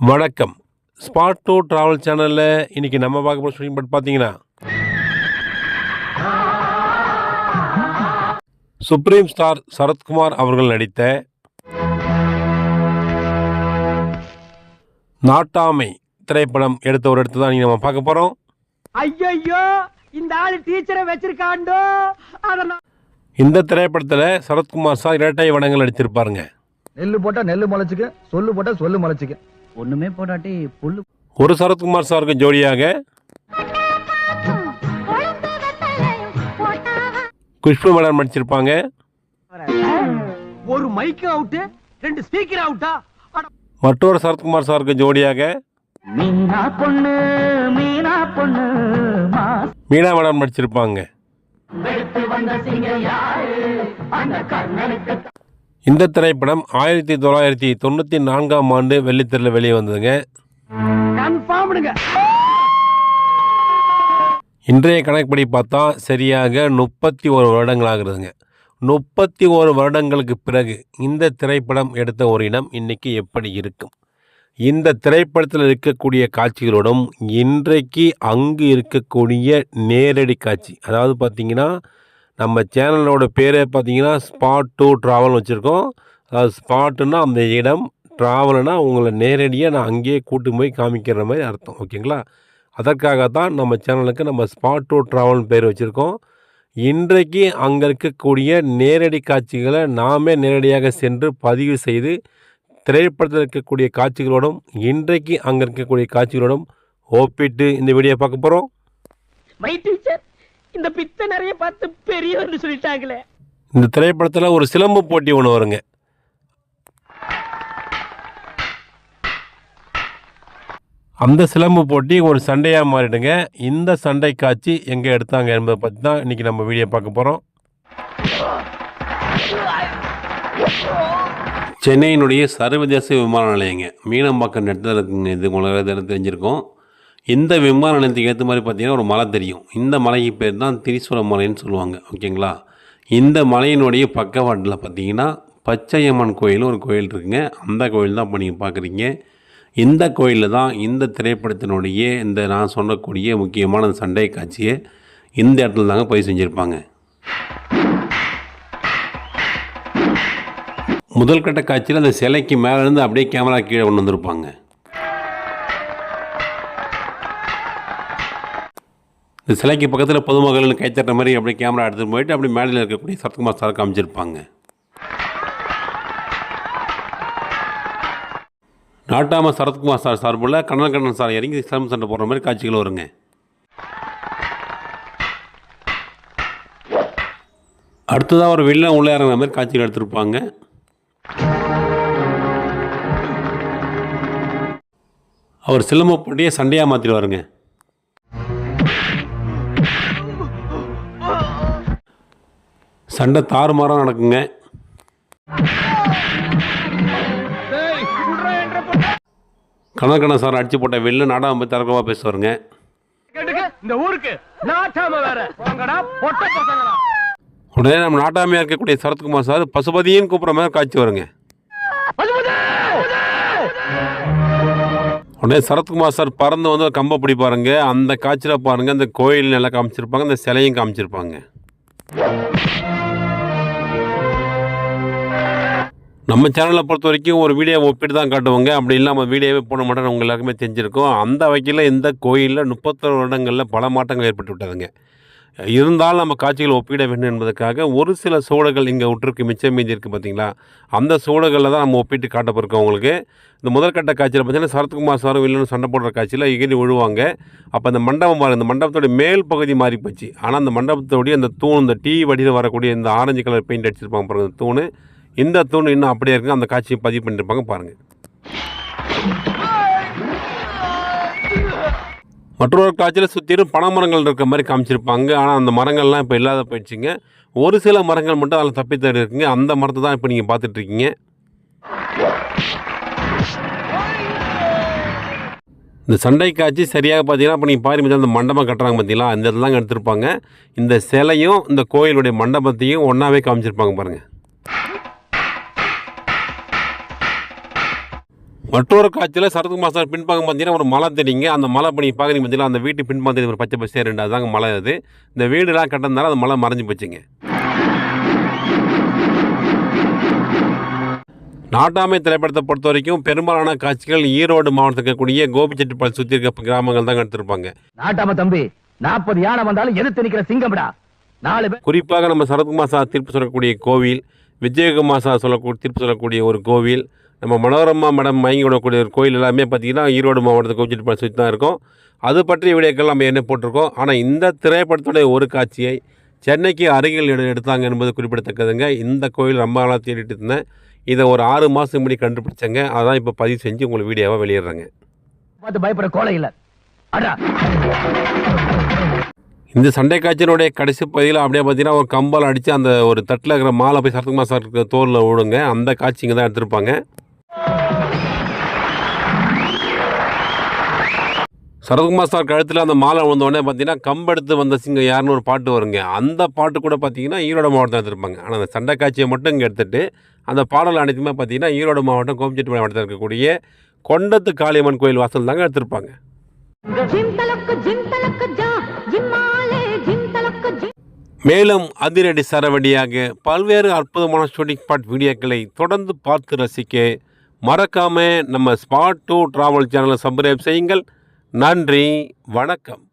வணக்கம். Spot to travel சேனலில் இன்றைக்கி நம்ம பார்க்க போகிற ஷூட்டிங் பட் பார்த்தீங்கன்னா சுப்ரீம் ஸ்டார் சரத்குமார் அவர்கள் நடித்த நாட்டாமை திரைப்படம் எடுத்த ஒரு இடத்து தான் நம்ம பார்க்க போகிறோம் ஐயோ இந்த ஆளு டீச்சரை வச்சிருக்காண்டோ? இந்த திரைப்படத்தில் சரத்குமார் சார் இரட்டை வடங்கள் நடிச்சிருப்பாருங்க நெல்லு போட்டா நெல்லு முளைச்சுக்கு சொல்லு போட்டா சொல்லு முளைச்சுக்கு ஒண்ணுமே போடாட்டி புல்லு ஒரு சரத்குமார் சாருக்கு ஜோடியாக குஷ்பு மேடம் நடிச்சிருப்பாங்க. ஒரு மைக் அவுட் ரெண்டு ஸ்பீக்கர் அவுட்டா? மற்றொரு சரத்குமார் சாருக்கு ஜோடியாக மீனா பொண்ணு மீனா பொண்ணு மா மீனா மேடம் நடிச்சிருப்பாங்க. இந்த திரைப்படம் ஆயிரத்தி தொள்ளாயிரத்தி தொண்ணூற்றி நான்காம் ஆண்டு வெள்ளித்திரையில் வெளியே வந்ததுங்க. இன்றைய கணக்குப்படி பார்த்தா சரியாக முப்பத்தி ஒரு வருடங்கள் ஆகுதுங்க. முப்பத்தி ஒரு வருடங்களுக்கு பிறகு இந்த திரைப்படம் எடுத்த ஒரு இடம் இன்னைக்கு எப்படி இருக்கும்? இந்த திரைப்படத்தில் இருக்கக்கூடிய காட்சிகளோடும் இன்றைக்கு அங்கு இருக்கக்கூடிய நேரடி காட்சி அதாவது பார்த்தீங்கன்னா நம்ம சேனலோட பேரே பார்த்தீங்கன்னா ஸ்பாட் டூ ட்ராவல் வச்சுருக்கோம். அதாவது ஸ்பாட்டுன்னா அந்த இடம் ட்ராவல்னா உங்களை நேரடியாக நான் அங்கேயே கூட்டு போய் காமிக்கிற மாதிரி அர்த்தம் ஓகேங்களா? அதற்காக தான் நம்ம சேனலுக்கு நம்ம ஸ்பாட் டூ ட்ராவல்னு பேர் வச்சுருக்கோம். இன்றைக்கு அங்கே இருக்கக்கூடிய நேரடி காட்சிகளை நாமே நேரடியாக சென்று பதிவு செய்து திரைப்படத்தில் இருக்கக்கூடிய காட்சிகளோடும் இன்றைக்கு அங்கே இருக்கக்கூடிய காட்சிகளோடும் ஒப்பிட்டு இந்த வீடியோ பார்க்க போகிறோம் மை இந்த பித்த நிறைய பார்த்து பெரியவர்னு சொல்லிட்டாங்களே. இந்த திரைப்படத்தில் ஒரு சிலம்பு போட்டி ஒன்று வருங்க. அந்த சிலம்பு போட்டி ஒரு சண்டையாக மாறிடுங்க. இந்த சண்டை காட்சி எங்கே எடுத்தாங்க என்பதை பற்றி தான் இன்றைக்கி நம்ம வீடியோ பார்க்க போகிறோம் சென்னையினுடைய சர்வதேச விமான நிலையங்க. மீனம்பாக்கம் இடத்துல இருக்குங்க இது உங்களுக்கு தெரிஞ்சிருக்கும். இந்த விமான நிலையத்துக்கு ஏற்ற மாதிரி பார்த்தீங்கன்னா ஒரு மலை தெரியும். இந்த மலைக்கு பேர் தான் திரிசூல மலைன்னு சொல்லுவாங்க. ஓகேங்களா? இந்த மலையினுடைய பக்கவாட்டில் பார்த்தீங்கன்னா பச்சையம்மன் கோயில் ஒரு கோயில் இருக்குங்க. அந்த கோயில் தான் இப்போ நீங்கள் பார்க்குறீங்க. இந்த கோயிலில் தான் இந்த திரைப்படத்தினுடைய இந்த நான் சொல்லக்கூடிய முக்கியமான சண்டை காட்சியை இந்த இடத்துல தாங்க போய் செஞ்சுருப்பாங்க. முதல் கட்ட காட்சியில் அந்த சிலைக்கு மேலேருந்து அப்படியே கேமரா கீழே கொண்டு வந்திருப்பாங்க. இந்த சிலைக்கு பக்கத்தில் பொதுமக்கள் கைத்தட்ட மாதிரி அப்படியே கேமரா எடுத்துகிட்டு போயிட்டு அப்படியே மேடையில் இருக்கக்கூடிய சரத்குமார் சார் காமிச்சிருப்பாங்க. நாட்டாம சரத்குமார் சார் சார்பில் கண்ணன் கண்ணன் சார் இறங்கி சிலம்பு சண்டை போடுற மாதிரி காட்சிகள் வருங்க. அடுத்ததாக ஒரு வில்லன் உள்ளே இறங்குற மாதிரி காட்சிகள் எடுத்திருப்பாங்க. அவர் சிலம்ப போட்டியே சண்டையாக மாற்றிடுவாருங்க சண்டை தாறுமாறாக நடக்குங்க. கணக்கண சார் அடிச்சு போட்ட வெளில நாடகம் பற்றி தரக்கமாக பேசுவாருங்க. இந்த ஊருக்கு உடனே நம்ம நாட்டாமையாக இருக்கக்கூடிய சரத்குமார் சார் பசுபதியும் கூப்பிட்ற மாதிரி காட்சி வருங்க. உடனே சரத்குமார் சார் பறந்து வந்து ஒரு கம்பை பிடிப்பாருங்க. அந்த காட்சியில் பாருங்கள் அந்த கோயில் நல்லா காமிச்சிருப்பாங்க அந்த சிலையும் காமிச்சிருப்பாங்க. நம்ம சேனலை பொறுத்த வரைக்கும் ஒரு வீடியோ ஒப்பிட்டு தான் காட்டுவாங்க. அப்படி இல்லாமல் வீடியோவே போன மாட்டோம் உங்கள் எல்லாருக்குமே தெரிஞ்சிருக்கும். அந்த வகையில் இந்த கோயிலில் முப்பத்தொரு வருடங்களில் பல மாற்றங்கள் ஏற்பட்டு விட்டதுங்க. இருந்தாலும் நம்ம காட்சிகள் ஒப்பிட வேண்டும் என்பதற்காக ஒரு சில சோடுகள் இங்கே விட்டுருக்கு மிச்சம் மீதி இருக்குது பார்த்தீங்களா அந்த சோடுகளில் தான் நம்ம ஒப்பிட்டு காட்ட போயிருக்கோம் உங்களுக்கு. இந்த முதற்கட்ட காட்சியில் பார்த்தீங்கன்னா சரத்குமார் சாரும் இல்லைன்னு சண்டை போடுற காட்சியில் எகிரி விழுவாங்க. அப்போ அந்த மண்டபம் மாறி இந்த மண்டபத்தோடைய மேல் பகுதி மாறி போச்சு. ஆனால் அந்த மண்டபத்தோடைய அந்த தூண் இந்த டீ வடியில் வரக்கூடிய இந்த ஆரஞ்சு கலர் பெயிண்ட் அடிச்சிருப்பாங்க பாருங்கள் தூண். இந்த தூண் இன்னும் அப்படியே இருக்குது அந்த காட்சியை பதிவு பண்ணியிருப்பாங்க பாருங்கள் மற்றொரு காட்சியில் சுற்றிலும் பனைமரங்கள் இருக்க மாதிரி காமிச்சிருப்பாங்க. ஆனால் அந்த மரங்கள்லாம் இப்போ இல்லாத போயிடுச்சுங்க. ஒரு சில மரங்கள் மட்டும் அதில் தப்பித்தடி இருக்குங்க. அந்த மரத்தை தான் இப்போ நீங்கள் பார்த்துட்ருக்கீங்க இந்த சண்டை காட்சி சரியாக பார்த்தீங்கன்னா இப்போ நீங்கள் பாரி அந்த மண்டபம் கட்டுறாங்க பார்த்தீங்களா அந்த இடத்துல தாங்க எடுத்திருப்பாங்க. இந்த சிலையும் இந்த கோயிலுடைய மண்டபத்தையும் ஒன்றாவே காமிச்சிருப்பாங்க பாருங்கள் மற்றொரு காட்சியில் சரத்குமார் சார் பின்பாகம் பார்த்தீங்கன்னா ஒரு மலை தெரியுங்க அந்த மலை பணி பார்க்குறீங்க பார்த்தீங்கன்னா அந்த வீட்டு பின்பாகம் தெரியுது. ஒரு பச்சை பச்சை ரெண்டு அதுதாங்க மலை அது. இந்த வீடுலாம் கட்டினதால அந்த மலை மறைஞ்சு போச்சுங்க. நாட்டாமை திரைப்படத்தை பொறுத்த வரைக்கும் பெரும்பாலான காட்சிகள் ஈரோடு மாவட்டத்தில் இருக்கக்கூடிய கோபிச்செட்டிப்பாளையம் சுற்றி இருக்க கிராமங்கள் தான் எடுத்திருப்பாங்க. நாட்டாம தம்பி நாற்பது யானை வந்தாலும் எதிர்த்து நிக்கிற சிங்கம்டா நாலு குறிப்பாக நம்ம சரத்குமார் சார் தீர்ப்பு சொல்லக்கூடிய கோவில் விஜயகுமார் சார் சொல்லக்கூடிய தீர்ப்பு சொல்லக்கூடிய ஒரு கோவில் நம்ம மனோரமா மேடம் மயங்கி விடக்கூடிய ஒரு கோயில் எல்லாமே பார்த்தீங்கன்னா ஈரோடு மாவட்டத்தை கோச்சிட்டு சுற்றி தான் இருக்கும். அது பற்றிய வீடியோக்கள் நம்ம என்ன போட்டிருக்கோம்? ஆனால் இந்த திரைப்படத்துடைய ஒரு காட்சியை சென்னைக்கு அருகில் எடு எடுத்தாங்க என்பது குறிப்பிடத்தக்கதுங்க. இந்த கோயில் ரொம்ப நாளாக தேடிட்டு இருந்தேன். இதை ஒரு ஆறு மாதத்துக்கு முன்னாடி கண்டுபிடிச்சேங்க. அதான் இப்போ பதிவு செஞ்சு உங்களுக்கு வீடியோவாக வெளியிடுறேங்க. பார்த்து பயப்பட கோலை இல்ல. இந்த சண்டை காட்சியினுடைய கடைசி பகுதியில் அப்படியே பார்த்தீங்கன்னா ஒரு கம்பால் அடித்து அந்த ஒரு தட்டில் இருக்கிற மாலை போய் சரத்குமார் சார் தோலில் விடுங்க அந்த காட்சி இங்கே தான் எடுத்திருப்பாங்க. சரத்குமார் சார் கழுத்தில் அந்த மாலை விழுந்தோடனே பார்த்தீங்கன்னா கம்பெடுத்து வந்த சிங்கம் யாருன்னு ஒரு பாட்டு வருங்க. அந்த பாட்டு கூட பார்த்தீங்கன்னா ஈரோடு மாவட்டம் எடுத்திருப்பாங்க. ஆனால் அந்த சண்டை காட்சியை மட்டும் இங்கே எடுத்துகிட்டு அந்த பாடல் அனைத்துமே பார்த்தீங்கன்னா ஈரோடு மாவட்டம் கோபிச்செட்டி மாவட்டத்தில் இருக்கக்கூடிய கொண்டத்து காளியம்மன் கோயில் வாசல் தாங்க எடுத்திருப்பாங்க. மேலும் அதிரடி சரவடியாக பல்வேறு அற்புதமான ஷூட்டிங் ஸ்பாட் வீடியோக்களை தொடர்ந்து பார்த்து ரசிக்க மறக்காமல் நம்ம ஸ்பாட் டூ ட்ராவல் சேனலை சப்ஸ்கிரைப் செய்யுங்கள். நன்றி வணக்கம்.